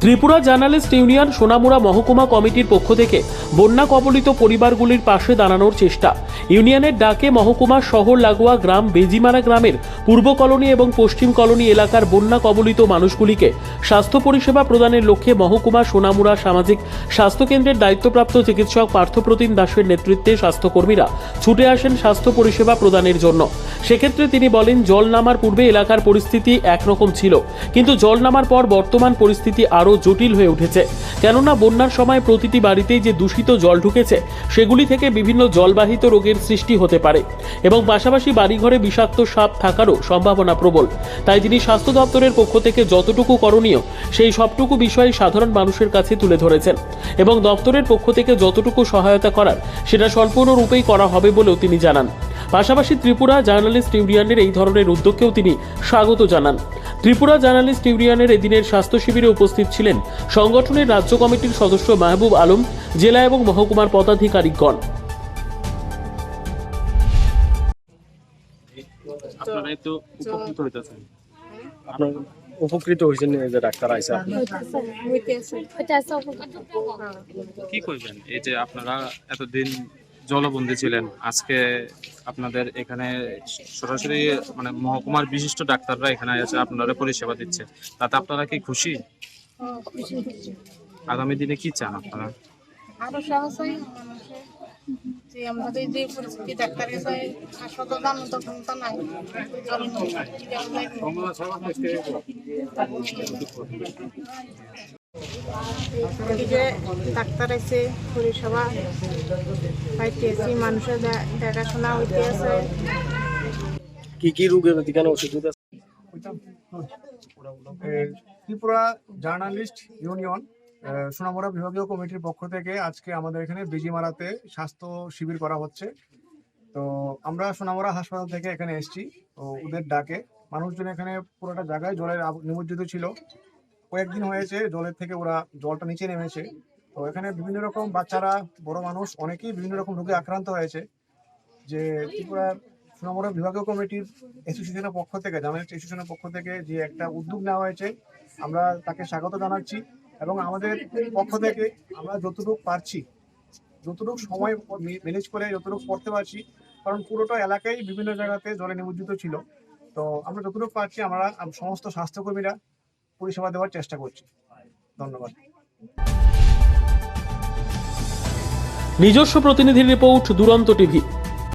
Tripura journalist union Sonamura মহকুমা কমিটির পক্ষ থেকে বন্যা কবলিত পরিবারগুলির পাশে দাঁড়ানোর চেষ্টা। ইউনিয়নের ডাকে মহকুমা শহর লাগোয়া গ্রাম বেজিমারা গ্রামের পূর্ব কলোনি এবং পশ্চিম কলোনি এলাকার বন্যা কবলিত মানুষগুলিকে স্বাস্থ্য পরিষেবা প্রদানের লক্ষ্যে মহকুমা সোনামুড়া সামাজিক স্বাস্থ্যকেন্দ্রের দায়িত্বপ্রাপ্ত চিকিৎসক পার্থপ্রতিম দাসের নেতৃত্বে স্বাস্থ্যকর্মীরা ছুটে আসেন স্বাস্থ্য পরিষেবা প্রদানের জন্য। সেক্ষেত্রে তিনি বলেন, জল নামার পূর্বে এলাকার পরিস্থিতি একরকম ছিল। কিন্তু জল নামার পর বর্তমান পরিস্থিতি আরও জটিল হয়ে উঠেছে। কেননা বন্যার সময় প্রতিটি বাড়িতেই যে দূষিত জল ঢুকেছে, সেগুলি থেকে বিভিন্ন জলবাহিত রোগের সৃষ্টি হতে পারে এবং পাশাপাশি বাড়িঘরে বিষাক্ত সাপ থাকারও সম্ভাবনা প্রবল। তাই তিনি স্বাস্থ্য দপ্তরের পক্ষ থেকে যতটুকু করণীয়, সেই সবটুকু বিষয় সাধারণ মানুষের কাছে তুলে ধরেছেন এবং দপ্তরের পক্ষ থেকে যতটুকু সহায়তা করার, সেটা সম্পূর্ণরূপেই করা হবে বলেও তিনি জানান। পাশাপাশি ত্রিপুরা জার্নালিস্ট ইউনিয়নের এই ধরনের উদ্যোগকেও তিনি স্বাগত জানান। ত্রিপুরা জার্নালিস্ট ইউনিয়নের এদিনের স্বাস্থ্য শিবিরে উপস্থিত ছিলেন সংগঠনের রাজ্য কমিটির সদস্য মাহবুব আলম জেলা এবং মহকুমার পদাধিকারিকগণ। আপনারা তো উপকৃত হইতেছেন। আপনার উপকৃত হয়েছেন যে ডাক্তার আইসা। কি করবেন এই যে আপনারা এতদিন জলবন্দী ছিলেন। আজকে আপনাদের এখানে সরাসরি মানে মহকুমার বিশিষ্ট ডাক্তাররা এখানে এসে আপনারা পরিষেবা দিচ্ছে। তাতে আপনারা কি খুশি? আগামী দিনে কি চান আপনারা? যে ডাক্তার আছে পরিষেবা পাইতেছি মানুষের দেখাশোনা হইতে আছে কি কি রোগের ঠিকানা ওষুধ আছে? ত্রিপুরা জার্নালিস্ট ইউনিয়ন সোনামুড়া বিভাগীয় কমিটির পক্ষ থেকে আজকে আমাদের এখানে বিজিমারাতে স্বাস্থ্য শিবির করা হচ্ছে। তো আমরা সোনামুড়া হাসপাতাল থেকে এখানে এসেছি। তো ওদের ডাকে। মানুষজন এখানে পুরোটা জায়গায় জলের নিমজ্জিত ছিল। কয়েকদিন হয়েছে, জলের থেকে ওরা জলটা নিচে নেমেছে। তো এখানে বিভিন্ন রকম বাচ্চারা, বড় মানুষ, অনেকেই বিভিন্ন রকম রোগে আক্রান্ত হয়েছে। যে ত্রিপুরার সোনামুড়া বিভাগীয় কমিটির অ্যাসোসিয়েশনের পক্ষ থেকে জার্নালিস্ট অ্যাসোসিয়েশনের পক্ষ থেকে যে একটা উদ্যোগ নেওয়া হয়েছে, আমরা তাকে স্বাগত জানাচ্ছি এবং আমাদের পক্ষ থেকে আমরা যতটুকু পারছি, যতটুকু সময় ম্যানেজ করে, যতটুকু পড়তে পারছি, কারণ পুরোটা এলাকায় বিভিন্ন জায়গাতে জলে নিমজ্জিত ছিল। তো আমরা যতটুকু পারছি, আমরা সমস্ত স্বাস্থ্যকর্মীরা পরিষেবা দেওয়ার চেষ্টা করছি। ধন্যবাদ। নিজস্ব প্রতিনিধি রিপোর্ট দুরন্ত টিভি।